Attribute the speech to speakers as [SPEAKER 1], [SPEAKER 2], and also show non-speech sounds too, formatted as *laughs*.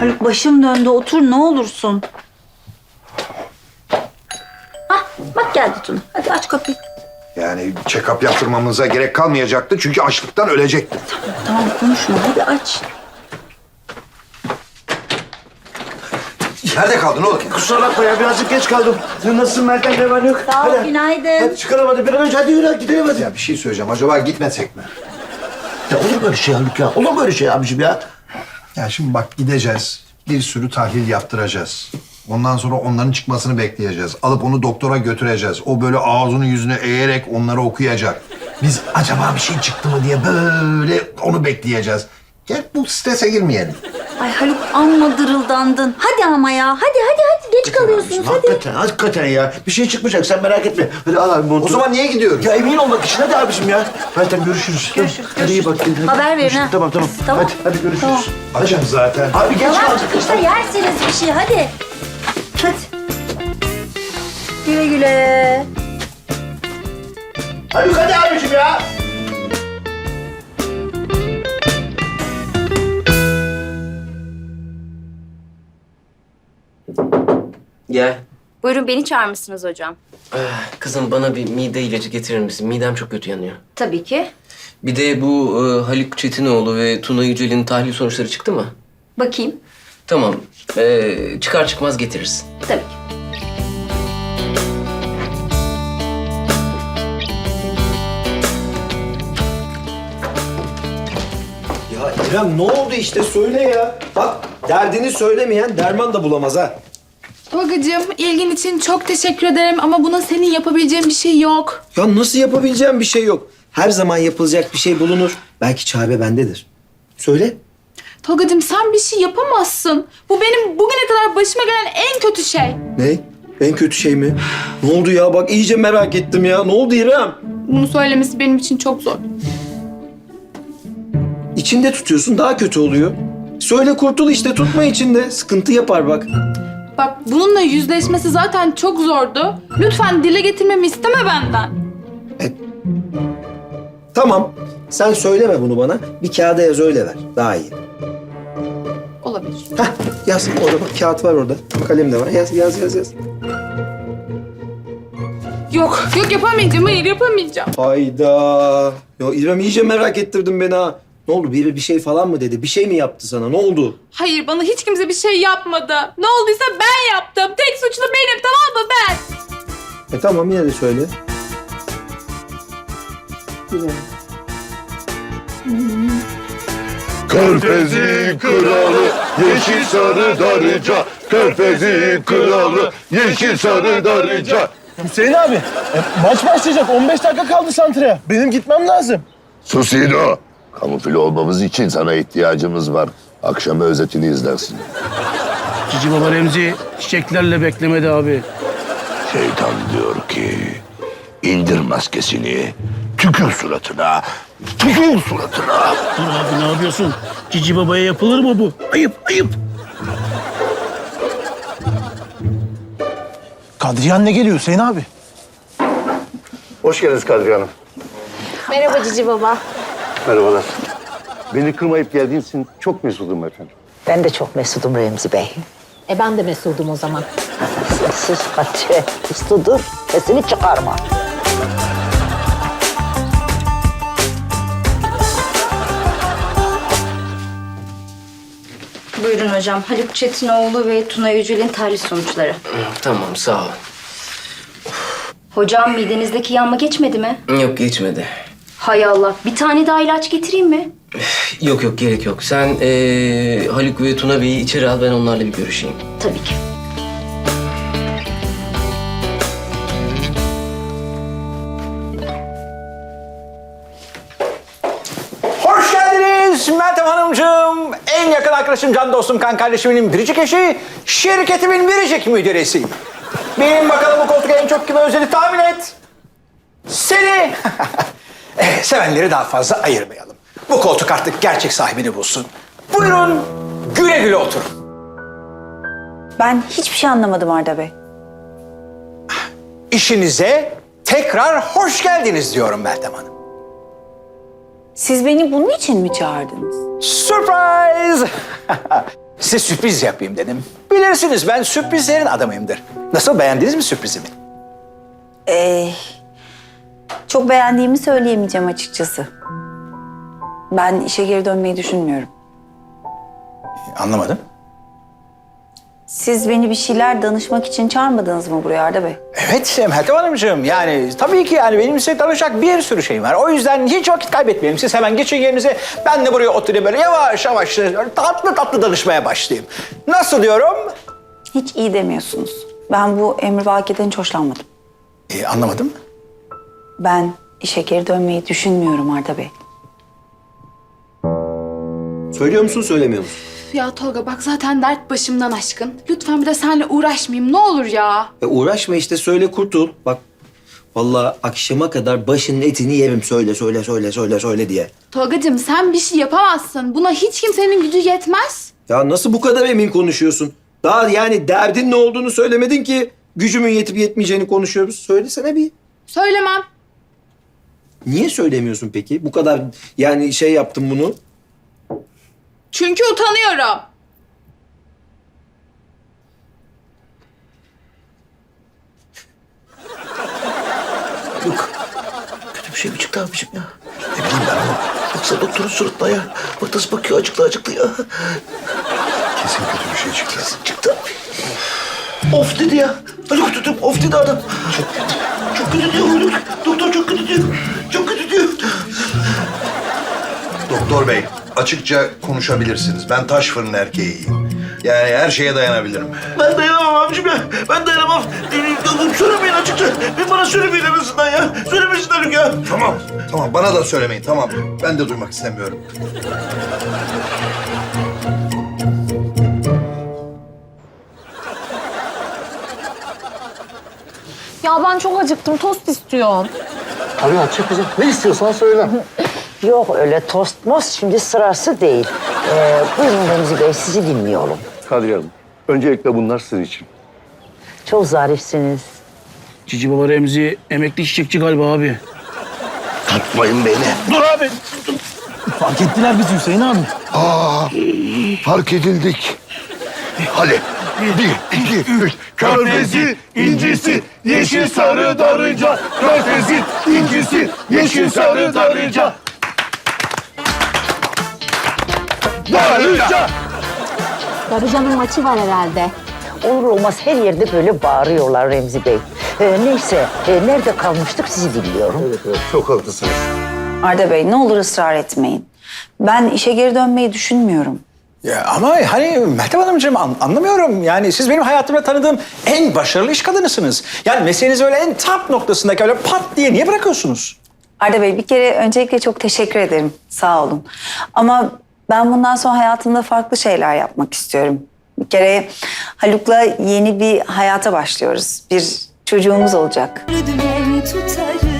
[SPEAKER 1] Haluk başım döndü otur ne olursun. Ah bak geldi Tuna. Hadi aç kapıyı.
[SPEAKER 2] Yani check-up yaptırmamıza gerek kalmayacaktı çünkü açlıktan ölecekti.
[SPEAKER 1] Tamam konuşma hadi aç.
[SPEAKER 2] Nerede kaldın oğlum?
[SPEAKER 3] Kusura bakma ya birazcık geç kaldım. Sen nasılsın Meltem ne var yok?
[SPEAKER 1] Sağ ol
[SPEAKER 3] Hadi.
[SPEAKER 1] günaydın.
[SPEAKER 3] Hadi çıkalım hadi bir an önce hadi yürü gidelim hadi.
[SPEAKER 2] Ya bir şey söyleyeceğim. Acaba gitmesek mi?
[SPEAKER 3] Ya olur böyle şey Haluk ya. Olur böyle şey abicim ya.
[SPEAKER 2] Ya şimdi bak gideceğiz. Bir sürü tahlil yaptıracağız. Ondan sonra onların çıkmasını bekleyeceğiz. Alıp onu doktora götüreceğiz. O böyle ağzını yüzünü eğerek onları okuyacak. Biz acaba bir şey çıktı mı diye böyle onu bekleyeceğiz. Gel bu strese girmeyelim.
[SPEAKER 1] Ay Haluk amma dırıldandın. Hadi ama ya hadi hadi hadi geç kalıyorsunuz hadi.
[SPEAKER 3] Hakikaten, hakikaten ya. Bir şey çıkmayacak sen merak etme. Hadi al abi montunu.
[SPEAKER 2] O zaman niye gidiyoruz?
[SPEAKER 3] Ya emin olmak için hadi abicim ya. Meltem görüşürüz.
[SPEAKER 1] Görüşürüz,
[SPEAKER 3] Hadi iyi bak.
[SPEAKER 1] görüşürüz.
[SPEAKER 3] hadi.
[SPEAKER 1] Haber verin
[SPEAKER 3] Görüşürüz.
[SPEAKER 1] ha.
[SPEAKER 3] Tamam tamam.
[SPEAKER 1] Tamam.
[SPEAKER 3] Hadi, hadi görüşürüz.
[SPEAKER 1] Tamam.
[SPEAKER 2] Acım zaten.
[SPEAKER 3] Abi geç
[SPEAKER 1] Tamam
[SPEAKER 3] kaldık.
[SPEAKER 1] çıkışta yersiniz bir şey hadi. Hadi. Güle güle.
[SPEAKER 3] Haluk hadi abicim ya.
[SPEAKER 4] Gel.
[SPEAKER 5] Buyurun beni çağırmışsınız hocam.
[SPEAKER 4] Ah, Kızım bana bir mide ilacı getirir misin? Midem çok kötü yanıyor.
[SPEAKER 5] Tabii ki.
[SPEAKER 4] Bir de bu e, Haluk Çetinoğlu ve Tuna Yücel'in tahlil sonuçları çıktı mı?
[SPEAKER 5] Bakayım.
[SPEAKER 4] Tamam. E, çıkar çıkmaz getirirsin.
[SPEAKER 5] Tabii ki.
[SPEAKER 6] Ya İrem ne oldu işte söyle ya. Bak derdini söylemeyen derman da bulamaz ha.
[SPEAKER 7] Tolgacığım ilgin için çok teşekkür ederim ama buna senin yapabileceğin bir şey yok.
[SPEAKER 6] Ya nasıl yapabileceğim bir şey yok. Her zaman yapılacak bir şey bulunur. Belki çare bendedir. Söyle.
[SPEAKER 7] Tolgacığım sen bir şey yapamazsın. Bu benim bugüne kadar başıma gelen en kötü şey.
[SPEAKER 6] Ne? En kötü şey mi? Ne oldu ya? Bak iyice merak ettim ya. Ne oldu İrem?
[SPEAKER 7] Bunu söylemesi benim için çok zor.
[SPEAKER 6] İçinde tutuyorsun daha kötü oluyor. Söyle kurtul işte tutma içinde. Sıkıntı yapar bak.
[SPEAKER 7] Bak bununla yüzleşmesi zaten çok zordu. Lütfen dile getirmemi isteme benden.
[SPEAKER 6] Tamam. Sen söyleme bunu bana. Bir kağıda yaz öyle ver. Daha iyi.
[SPEAKER 7] Olabilir.
[SPEAKER 6] Hah yaz. Orada bak kağıt var orada. Kalem de var. Yaz yaz yaz yaz.
[SPEAKER 7] Yok, yok yapamayacağım. Hayır yapamayacağım.
[SPEAKER 6] Hayda. Ya İrem iyice merak ettirdin beni ha. Ne oldu? Biri bir şey falan mı dedi? Bir şey mi yaptı sana? Ne oldu?
[SPEAKER 7] Hayır bana hiç kimse bir şey yapmadı. Ne olduysa ben yaptım. Tek suçlu benim tamam mı ben?
[SPEAKER 6] E tamam yine de söyle. Güzel.
[SPEAKER 8] Körfezi kralı yeşil sarı darıca Körfezi kralı yeşil sarı darıca
[SPEAKER 3] Hüseyin abi e, maç başlayacak 15 dakika kaldı santraya. Benim gitmem lazım.
[SPEAKER 8] Susino Kamufle olmamız için sana ihtiyacımız var Akşam özetini izlersin
[SPEAKER 9] Cici Baba Remzi çiçeklerle beklemedi abi.
[SPEAKER 8] Şeytan diyor ki indir maskesini Tükür suratına Tükür suratına
[SPEAKER 9] Dur abi ne yapıyorsun? Cici Baba'ya yapılır mı bu? Ayıp ayıp.
[SPEAKER 3] Kadriye anne geliyor Hüseyin abi.
[SPEAKER 8] Hoş geldiniz Kadriye Hanım.
[SPEAKER 5] Merhaba Cici Baba.
[SPEAKER 8] Merhabalar. Beni kırmayıp geldiğiniz için çok mesudum efendim.
[SPEAKER 10] Ben de çok mesudum Remzi Bey.
[SPEAKER 5] E ben de mesudum o zaman.
[SPEAKER 10] Sus Hatice, uslu dur, sesini çıkarma.
[SPEAKER 5] Buyurun hocam. Haluk Çetinoğlu ve Tuna Yücel'in tahlil sonuçları. *clears throat*
[SPEAKER 4] Tamam sağ ol.
[SPEAKER 5] Hocam midenizdeki yanma geçmedi mi?
[SPEAKER 4] Yok geçmedi.
[SPEAKER 5] Hay Allah. Bir tane daha ilaç getireyim mi?
[SPEAKER 4] Yok yok gerek yok. Sen e, Haluk ve Tuna Bey'i içeri al ben onlarla bir görüşeyim.
[SPEAKER 5] Tabii ki.
[SPEAKER 11] Hoş geldiniz Meltem Hanımcığım. En yakın arkadaşım, can dostum, kan kardeşimin biricik eşi, şirketimin biricik müdüresi. Benim bakalım bu koltuk en çok kime özledi tahmin et. Seni. *laughs* Eh, Sevenleri daha fazla ayırmayalım. Bu koltuk artık gerçek sahibini bulsun. Buyurun güle güle oturun.
[SPEAKER 1] Ben hiçbir şey anlamadım Arda Bey.
[SPEAKER 11] İşinize tekrar hoş geldiniz diyorum Meltem Hanım.
[SPEAKER 1] Siz beni bunun için mi çağırdınız?
[SPEAKER 11] Surprise! *laughs* Size sürpriz yapayım dedim. Bilirsiniz ben sürprizlerin adamıyımdır. Nasıl beğendiniz mi sürprizimi?
[SPEAKER 1] Ee, çok beğendiğimi söyleyemeyeceğim açıkçası. Ben işe geri dönmeyi düşünmüyorum.
[SPEAKER 11] Anlamadım.
[SPEAKER 1] Siz beni bir şeyler danışmak için çağırmadınız mı buraya Arda Bey?
[SPEAKER 11] Evet Meltem Hanımcığım yani tabii ki yani benim size danışacak bir sürü şeyim var. O yüzden hiç vakit kaybetmeyelim. Siz hemen geçin yerinize. Ben de buraya oturayım böyle yavaş yavaş tatlı tatlı danışmaya başlayayım. Nasıl diyorum?
[SPEAKER 1] Hiç iyi demiyorsunuz. Ben bu emrivakiden hiç hoşlanmadım.
[SPEAKER 11] Ee, anlamadım.
[SPEAKER 1] Ben işe geri dönmeyi düşünmüyorum Arda Bey.
[SPEAKER 6] Söylüyor musun söylemiyor musun?
[SPEAKER 7] Ya Tolga bak zaten dert başımdan aşkın. Lütfen bir de seninle uğraşmayayım ne olur ya.
[SPEAKER 6] E uğraşma işte söyle kurtul. Bak vallahi akşama kadar başının etini yerim söyle söyle söyle söyle söyle diye.
[SPEAKER 7] Tolgacığım sen bir şey yapamazsın. Buna hiç kimsenin gücü yetmez.
[SPEAKER 6] Ya nasıl bu kadar emin konuşuyorsun? Daha yani derdin ne olduğunu söylemedin ki gücümün yetip yetmeyeceğini konuşuyoruz. Söylesene bir.
[SPEAKER 7] Söylemem.
[SPEAKER 6] Niye söylemiyorsun peki? Bu kadar yani şey yaptım bunu.
[SPEAKER 7] Çünkü utanıyorum.
[SPEAKER 9] Yok. Kötü bir şey mi çıktı abiciğim ya? Ne bileyim ben ama. Baksana doktorun suratına ya. Bak nasıl bakıyor acıklı acıklı ya.
[SPEAKER 2] Kesin kötü bir şey çıktı.
[SPEAKER 9] Çıktı abi. Of dedi ya. Haluk tutup of dedi adam. Çok, çok kötü diyor Haluk. Doktor çok kötü diyor. Çok kötü diyor.
[SPEAKER 2] Doktor bey, açıkça konuşabilirsiniz. Ben taş fırın erkeğiyim. Yani her şeye dayanabilirim.
[SPEAKER 9] Ben dayanamam abicim ya. Ben dayanamam. Ee, Söylemeyin açıkça. Bir bana söylemeyin en azından ya. Söylemesin Haluk ya.
[SPEAKER 2] Tamam, tamam. Bana da söylemeyin, tamam. Ben de duymak istemiyorum.
[SPEAKER 7] Ya ben çok acıktım. Tost istiyorum.
[SPEAKER 9] Tabii açık kızım. Ne istiyorsan söyle. *laughs*
[SPEAKER 10] Yok öyle tost most şimdi sırası değil. Ee, buyurun Remzi Bey sizi dinliyorum.
[SPEAKER 8] Kadriye Hanım, öncelikle bunlar sizin için.
[SPEAKER 10] Çok zarifsiniz.
[SPEAKER 9] Cici baba Remzi emekli çiçekçi galiba abi.
[SPEAKER 8] Tutmayın beni.
[SPEAKER 9] Dur abi.
[SPEAKER 3] Fark ettiler bizi Hüseyin abi.
[SPEAKER 8] Aa, fark edildik. Hadi. Bir, iki, üç. Körfezi, incisi, yeşil sarı darınca. Körfezi, incisi, yeşil sarı darınca. Darınca.
[SPEAKER 5] Darıcan'ın maçı var herhalde.
[SPEAKER 10] Olur olmaz her yerde böyle bağırıyorlar Remzi Bey. Ee, neyse e, nerede kalmıştık sizi dinliyorum.
[SPEAKER 8] Evet, evet, çok haklısınız.
[SPEAKER 1] Arda Bey ne olur ısrar etmeyin. Ben işe geri dönmeyi düşünmüyorum.
[SPEAKER 11] Ya ama hani Meltem Hanımcığım an- anlamıyorum. Yani siz benim hayatımda tanıdığım en başarılı iş kadınısınız. Yani mesleğinizi öyle en top noktasındaki öyle pat diye niye bırakıyorsunuz?
[SPEAKER 1] Arda Bey bir kere öncelikle çok teşekkür ederim. Sağ olun. Ama ben bundan sonra hayatımda farklı şeyler yapmak istiyorum. Bir kere Haluk'la yeni bir hayata başlıyoruz. Bir çocuğumuz olacak.
[SPEAKER 5] Dümen tutarım